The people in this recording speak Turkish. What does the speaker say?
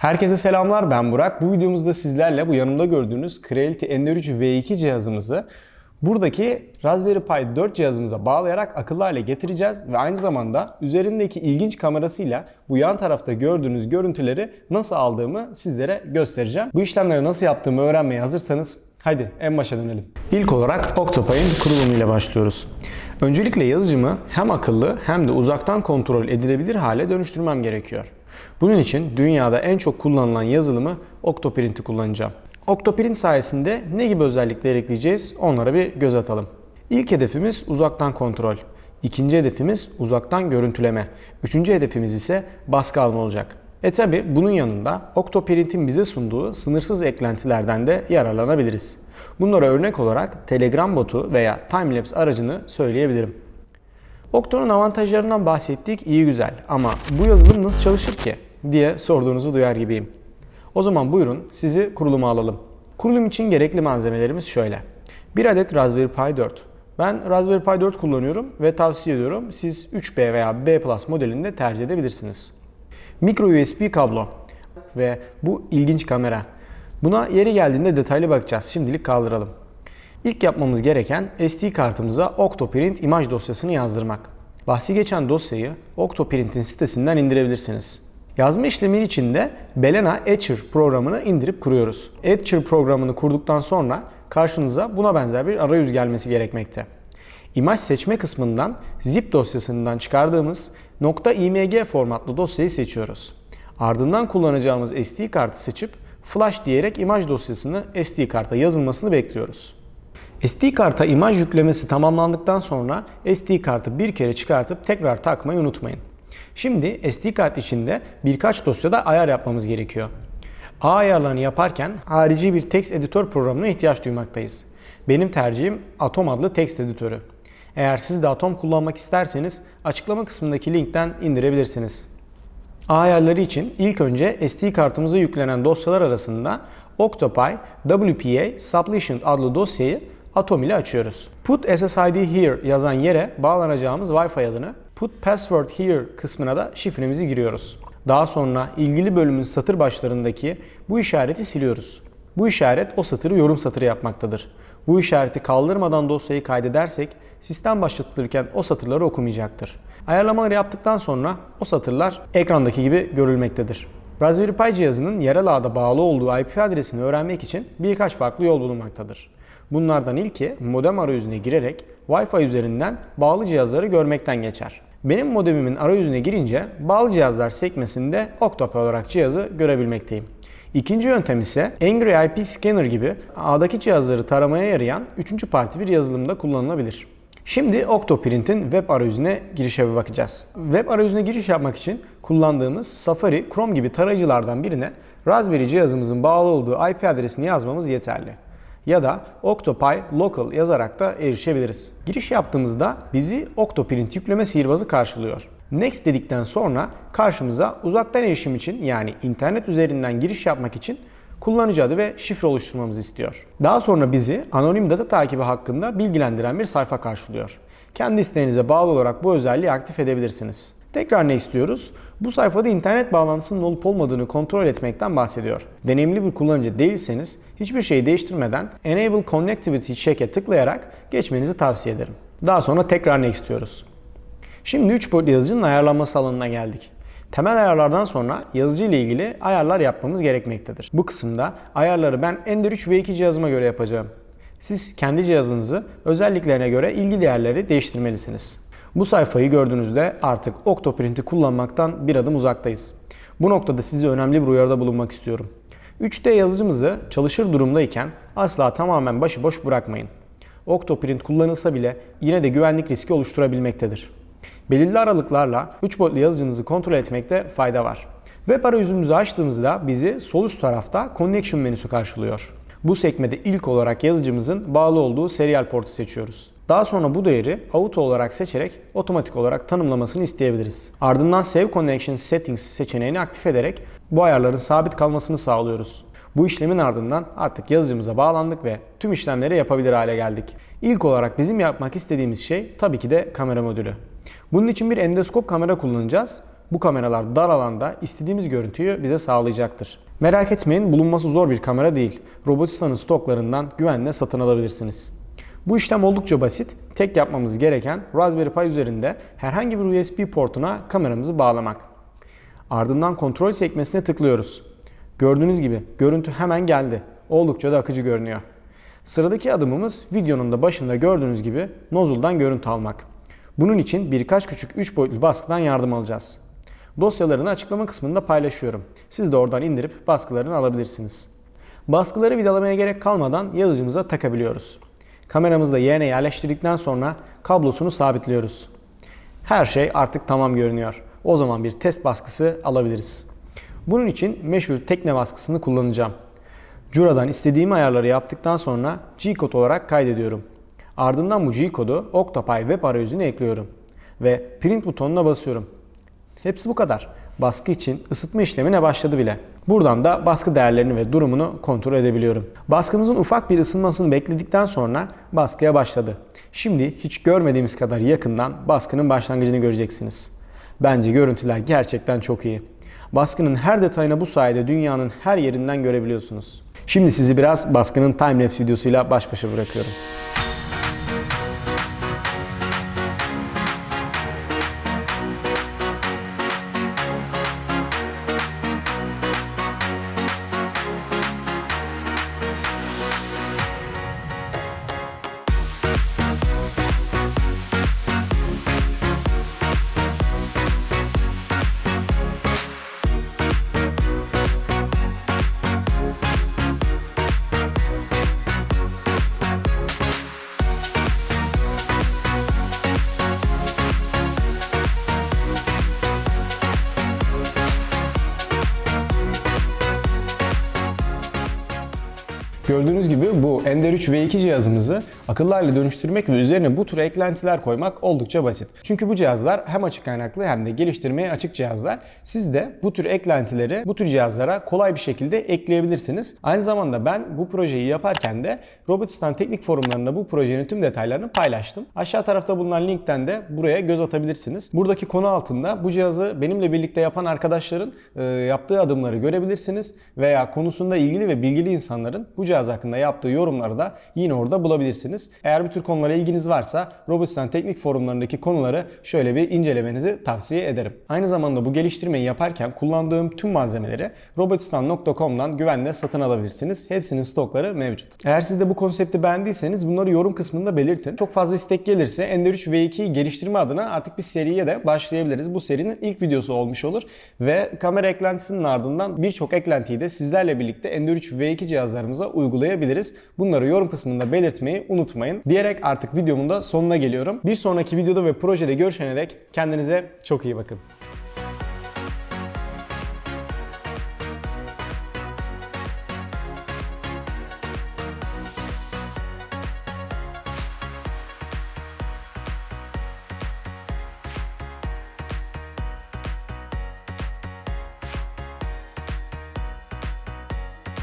Herkese selamlar ben Burak. Bu videomuzda sizlerle bu yanımda gördüğünüz Creality Ender 3 V2 cihazımızı buradaki Raspberry Pi 4 cihazımıza bağlayarak akıllı hale getireceğiz ve aynı zamanda üzerindeki ilginç kamerasıyla bu yan tarafta gördüğünüz görüntüleri nasıl aldığımı sizlere göstereceğim. Bu işlemleri nasıl yaptığımı öğrenmeye hazırsanız Haydi en başa dönelim. İlk olarak Octopie'in kurulumuyla başlıyoruz. Öncelikle yazıcımı hem akıllı hem de uzaktan kontrol edilebilir hale dönüştürmem gerekiyor. Bunun için dünyada en çok kullanılan yazılımı Octoprint'i kullanacağım. Octoprint sayesinde ne gibi özellikler ekleyeceğiz onlara bir göz atalım. İlk hedefimiz uzaktan kontrol. İkinci hedefimiz uzaktan görüntüleme. Üçüncü hedefimiz ise baskı alma olacak. E tabi bunun yanında Octoprint'in bize sunduğu sınırsız eklentilerden de yararlanabiliriz. Bunlara örnek olarak Telegram botu veya Timelapse aracını söyleyebilirim. Octo'nun avantajlarından bahsettik iyi güzel ama bu yazılım nasıl çalışır ki diye sorduğunuzu duyar gibiyim. O zaman buyurun sizi kuruluma alalım. Kurulum için gerekli malzemelerimiz şöyle. Bir adet Raspberry Pi 4. Ben Raspberry Pi 4 kullanıyorum ve tavsiye ediyorum. Siz 3B veya B Plus modelini de tercih edebilirsiniz. Micro USB kablo ve bu ilginç kamera. Buna yeri geldiğinde detaylı bakacağız. Şimdilik kaldıralım. İlk yapmamız gereken SD kartımıza Octoprint imaj dosyasını yazdırmak. Bahsi geçen dosyayı Octoprint'in sitesinden indirebilirsiniz. Yazma işlemi için de Belena Etcher programını indirip kuruyoruz. Etcher programını kurduktan sonra karşınıza buna benzer bir arayüz gelmesi gerekmekte. İmaj seçme kısmından zip dosyasından çıkardığımız .img formatlı dosyayı seçiyoruz. Ardından kullanacağımız SD kartı seçip flash diyerek imaj dosyasını SD karta yazılmasını bekliyoruz. SD karta imaj yüklemesi tamamlandıktan sonra SD kartı bir kere çıkartıp tekrar takmayı unutmayın. Şimdi SD kart içinde birkaç dosyada ayar yapmamız gerekiyor. A ayarlarını yaparken harici bir text editör programına ihtiyaç duymaktayız. Benim tercihim Atom adlı text editörü. Eğer siz de Atom kullanmak isterseniz açıklama kısmındaki linkten indirebilirsiniz. A ayarları için ilk önce SD kartımıza yüklenen dosyalar arasında Octopi WPA Sublicient adlı dosyayı Atom ile açıyoruz. Put SSID here yazan yere bağlanacağımız Wi-Fi adını, Put Password here kısmına da şifremizi giriyoruz. Daha sonra ilgili bölümün satır başlarındaki bu işareti siliyoruz. Bu işaret o satırı yorum satırı yapmaktadır. Bu işareti kaldırmadan dosyayı kaydedersek sistem başlatılırken o satırları okumayacaktır. Ayarlamaları yaptıktan sonra o satırlar ekrandaki gibi görülmektedir. Raspberry Pi cihazının yerel ağda bağlı olduğu IP adresini öğrenmek için birkaç farklı yol bulunmaktadır. Bunlardan ilki modem arayüzüne girerek Wi-Fi üzerinden bağlı cihazları görmekten geçer. Benim modemimin arayüzüne girince bağlı cihazlar sekmesinde Octopi olarak cihazı görebilmekteyim. İkinci yöntem ise Angry IP Scanner gibi ağdaki cihazları taramaya yarayan üçüncü parti bir yazılımda kullanılabilir. Şimdi Octoprint'in web arayüzüne girişe bir bakacağız. Web arayüzüne giriş yapmak için kullandığımız Safari, Chrome gibi tarayıcılardan birine Raspberry cihazımızın bağlı olduğu IP adresini yazmamız yeterli. Ya da Octopi Local yazarak da erişebiliriz. Giriş yaptığımızda bizi Octoprint yükleme sihirbazı karşılıyor. Next dedikten sonra karşımıza uzaktan erişim için yani internet üzerinden giriş yapmak için kullanıcı adı ve şifre oluşturmamızı istiyor. Daha sonra bizi anonim data takibi hakkında bilgilendiren bir sayfa karşılıyor. Kendi isteğinize bağlı olarak bu özelliği aktif edebilirsiniz. Tekrar ne istiyoruz? Bu sayfada internet bağlantısının olup olmadığını kontrol etmekten bahsediyor. Deneyimli bir kullanıcı değilseniz hiçbir şeyi değiştirmeden Enable Connectivity Check'e tıklayarak geçmenizi tavsiye ederim. Daha sonra tekrar ne istiyoruz? Şimdi 3 boyutlu yazıcının ayarlanması alanına geldik. Temel ayarlardan sonra yazıcı ile ilgili ayarlar yapmamız gerekmektedir. Bu kısımda ayarları ben Ender 3 V2 cihazıma göre yapacağım. Siz kendi cihazınızı özelliklerine göre ilgili değerleri değiştirmelisiniz. Bu sayfayı gördüğünüzde artık Octoprint'i kullanmaktan bir adım uzaktayız. Bu noktada size önemli bir uyarıda bulunmak istiyorum. 3D yazıcımızı çalışır durumdayken asla tamamen başıboş bırakmayın. Octoprint kullanılsa bile yine de güvenlik riski oluşturabilmektedir. Belirli aralıklarla 3 boyutlu yazıcınızı kontrol etmekte fayda var. Web arayüzümüzü açtığımızda bizi sol üst tarafta Connection menüsü karşılıyor. Bu sekmede ilk olarak yazıcımızın bağlı olduğu serial portu seçiyoruz. Daha sonra bu değeri auto olarak seçerek otomatik olarak tanımlamasını isteyebiliriz. Ardından Save Connection Settings seçeneğini aktif ederek bu ayarların sabit kalmasını sağlıyoruz. Bu işlemin ardından artık yazıcımıza bağlandık ve tüm işlemleri yapabilir hale geldik. İlk olarak bizim yapmak istediğimiz şey tabii ki de kamera modülü. Bunun için bir endoskop kamera kullanacağız. bu kameralar dar alanda istediğimiz görüntüyü bize sağlayacaktır. Merak etmeyin bulunması zor bir kamera değil. Robotistan'ın stoklarından güvenle satın alabilirsiniz. Bu işlem oldukça basit. Tek yapmamız gereken Raspberry Pi üzerinde herhangi bir USB portuna kameramızı bağlamak. Ardından kontrol sekmesine tıklıyoruz. Gördüğünüz gibi görüntü hemen geldi. Oldukça da akıcı görünüyor. Sıradaki adımımız videonun da başında gördüğünüz gibi nozuldan görüntü almak. Bunun için birkaç küçük 3 boyutlu baskıdan yardım alacağız. Dosyalarını açıklama kısmında paylaşıyorum. Siz de oradan indirip baskılarını alabilirsiniz. Baskıları vidalamaya gerek kalmadan yazıcımıza takabiliyoruz. Kameramızı da yerine yerleştirdikten sonra kablosunu sabitliyoruz. Her şey artık tamam görünüyor. O zaman bir test baskısı alabiliriz. Bunun için meşhur tekne baskısını kullanacağım. Cura'dan istediğim ayarları yaptıktan sonra G-kod olarak kaydediyorum. Ardından bu G-kodu Octopy web arayüzüne ekliyorum. Ve print butonuna basıyorum. Hepsi bu kadar. Baskı için ısıtma işlemine başladı bile. Buradan da baskı değerlerini ve durumunu kontrol edebiliyorum. Baskımızın ufak bir ısınmasını bekledikten sonra baskıya başladı. Şimdi hiç görmediğimiz kadar yakından baskının başlangıcını göreceksiniz. Bence görüntüler gerçekten çok iyi. Baskının her detayını bu sayede dünyanın her yerinden görebiliyorsunuz. Şimdi sizi biraz baskının timelapse videosuyla baş başa bırakıyorum. Gördüğünüz gibi bu Ender 3 V2 cihazımızı akıllı hale dönüştürmek ve üzerine bu tür eklentiler koymak oldukça basit. Çünkü bu cihazlar hem açık kaynaklı hem de geliştirmeye açık cihazlar. Siz de bu tür eklentileri bu tür cihazlara kolay bir şekilde ekleyebilirsiniz. Aynı zamanda ben bu projeyi yaparken de Robotistan teknik forumlarında bu projenin tüm detaylarını paylaştım. Aşağı tarafta bulunan linkten de buraya göz atabilirsiniz. Buradaki konu altında bu cihazı benimle birlikte yapan arkadaşların e, yaptığı adımları görebilirsiniz veya konusunda ilgili ve bilgili insanların bu cihaz hakkında yaptığı yorumları da yine orada bulabilirsiniz. Eğer bu tür konulara ilginiz varsa Robotistan teknik forumlarındaki konuları şöyle bir incelemenizi tavsiye ederim. Aynı zamanda bu geliştirmeyi yaparken kullandığım tüm malzemeleri robotistan.com'dan güvenle satın alabilirsiniz. Hepsinin stokları mevcut. Eğer siz de bu konsepti beğendiyseniz bunları yorum kısmında belirtin. Çok fazla istek gelirse Ender 3 V2'yi geliştirme adına artık bir seriye de başlayabiliriz. Bu serinin ilk videosu olmuş olur ve kamera eklentisinin ardından birçok eklentiyi de sizlerle birlikte Ender 3 V2 cihazlarımıza uygulayabiliriz. Bunları yorum kısmında belirtmeyi unutmayın. Diyerek artık videomun da sonuna geliyorum. Bir sonraki videoda ve projede görüşene dek kendinize çok iyi bakın.